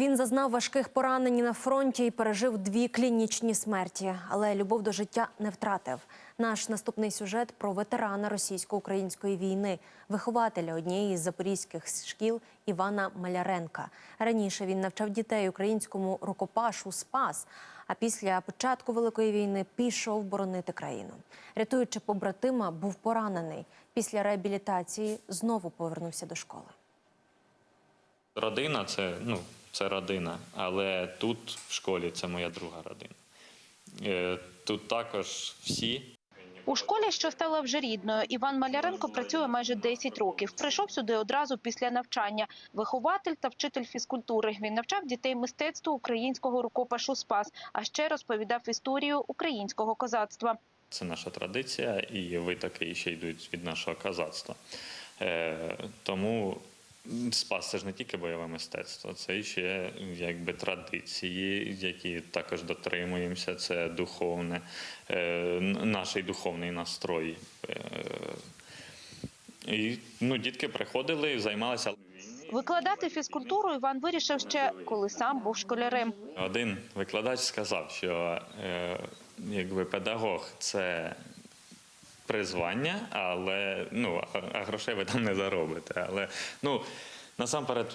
Він зазнав важких поранень на фронті і пережив дві клінічні смерті, але любов до життя не втратив. Наш наступний сюжет про ветерана російсько-української війни, вихователя однієї з запорізьких шкіл Івана Маляренка. Раніше він навчав дітей українському рукопашу Спас. А після початку великої війни пішов боронити країну. Рятуючи побратима, був поранений. Після реабілітації знову повернувся до школи. Родина це, ну, це родина, але тут в школі це моя друга родина. Е, Тут також всі. У школі, що стала вже рідною, Іван Маляренко працює майже 10 років. Прийшов сюди одразу після навчання. Вихователь та вчитель фізкультури. Він навчав дітей мистецтву українського рукопашу Спас, а ще розповідав історію українського козацтва. Це наша традиція, і витоки ще йдуть від нашого казацтва. Е, тому спас це ж не тільки бойове мистецтво, це ще якби традиції, які також дотримуємося. Це духовне, е, наш духовний настрой. Е, і ну, дітки приходили, займалися. Викладати фізкультуру Іван вирішив ще, коли сам був школярем. Один викладач сказав, що е, якби педагог це призвання, але ну, а- грошей ви там не заробите. Але ну, насамперед.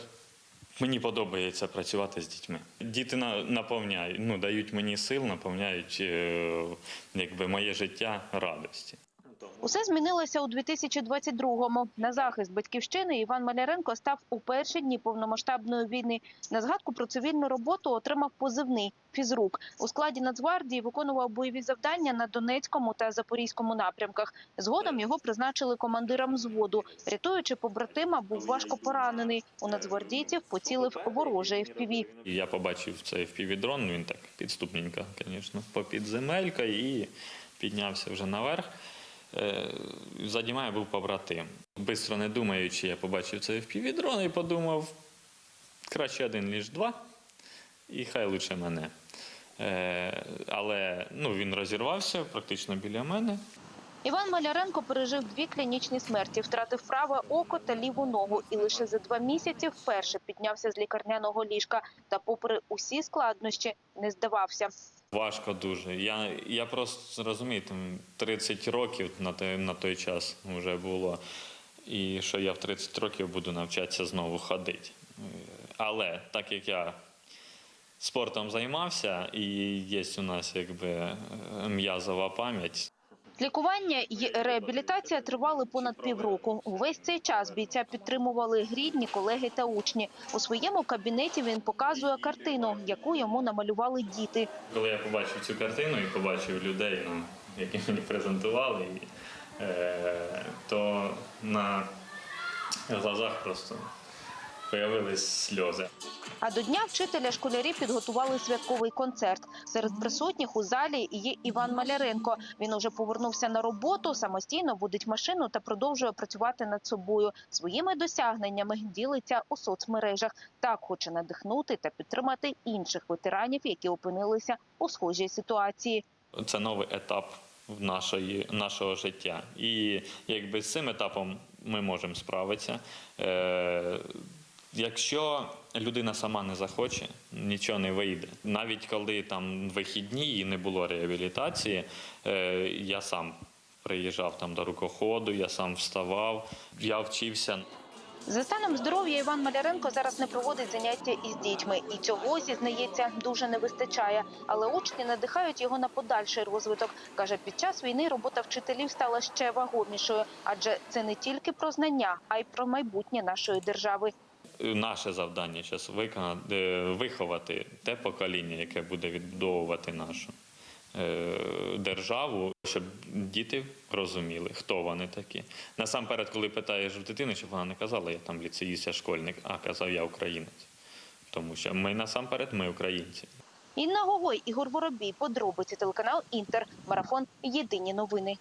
Мені подобається працювати з дітьми. Діти наповняють, ну дають мені сил, наповняють е, якби моє життя радості. Усе змінилося у 2022-му. На захист батьківщини Іван Маляренко став у перші дні повномасштабної війни. На згадку про цивільну роботу отримав позивний фізрук. У складі Нацгвардії виконував бойові завдання на Донецькому та Запорізькому напрямках. Згодом його призначили командиром взводу. Рятуючи побратима, був важко поранений. У нацгвардійців поцілив ворожий FPV. Я побачив цей впівдрон, він так підступненько, звісно, попід земелька і піднявся вже наверх. Е, Заді мене був побратим. Бистро не думаючи, я побачив цей впівдрон і подумав, краще один, ніж два, і хай лучше мене. Е, Але ну, він розірвався практично біля мене. Іван Маляренко пережив дві клінічні смерті, втратив праве око та ліву ногу, і лише за два місяці вперше піднявся з лікарняного ліжка. Та, попри усі складнощі, не здавався. Важко дуже. Я, я просто розумієте, 30 років на той, на той час вже було. І що я в 30 років буду навчатися знову ходити. Але так як я спортом займався, і є у нас якби е, м'язова пам'ять, Лікування і реабілітація тривали понад півроку. Увесь цей час бійця підтримували рідні, колеги та учні. У своєму кабінеті він показує картину, яку йому намалювали діти. коли я побачив цю картину і побачив людей, ну, які мені презентували, е, то на глазах просто появились сльози. А до дня вчителя школярі підготували святковий концерт. Серед присутніх у залі є Іван Маляренко. Він уже повернувся на роботу, самостійно водить машину та продовжує працювати над собою. Своїми досягненнями ділиться у соцмережах. Так хоче надихнути та підтримати інших ветеранів, які опинилися у схожій ситуації. Це новий етап в нашої, нашого життя. І якби з цим етапом ми можемо справитися. Е, якщо людина сама не захоче, нічого не вийде. Навіть коли там вихідні і не було реабілітації, е, я сам приїжджав там до рукоходу, я сам вставав, я вчився. За станом здоров'я Іван Маляренко зараз не проводить заняття із дітьми, і цього зізнається дуже не вистачає. Але учні надихають його на подальший розвиток. каже, під час війни робота вчителів стала ще вагомішою, адже це не тільки про знання, а й про майбутнє нашої держави. Наше завдання зараз виконати, е, виховати те покоління, яке буде відбудовувати нашу е, державу, щоб діти розуміли, хто вони такі. Насамперед, коли питаєш в дитини, щоб вона не казала, я там ліцеїст, я школьник, а казав я українець. Тому що ми насамперед, ми українці. Інна Гогой, Ігор Воробій, подробиці телеканал Інтер, марафон Єдині новини.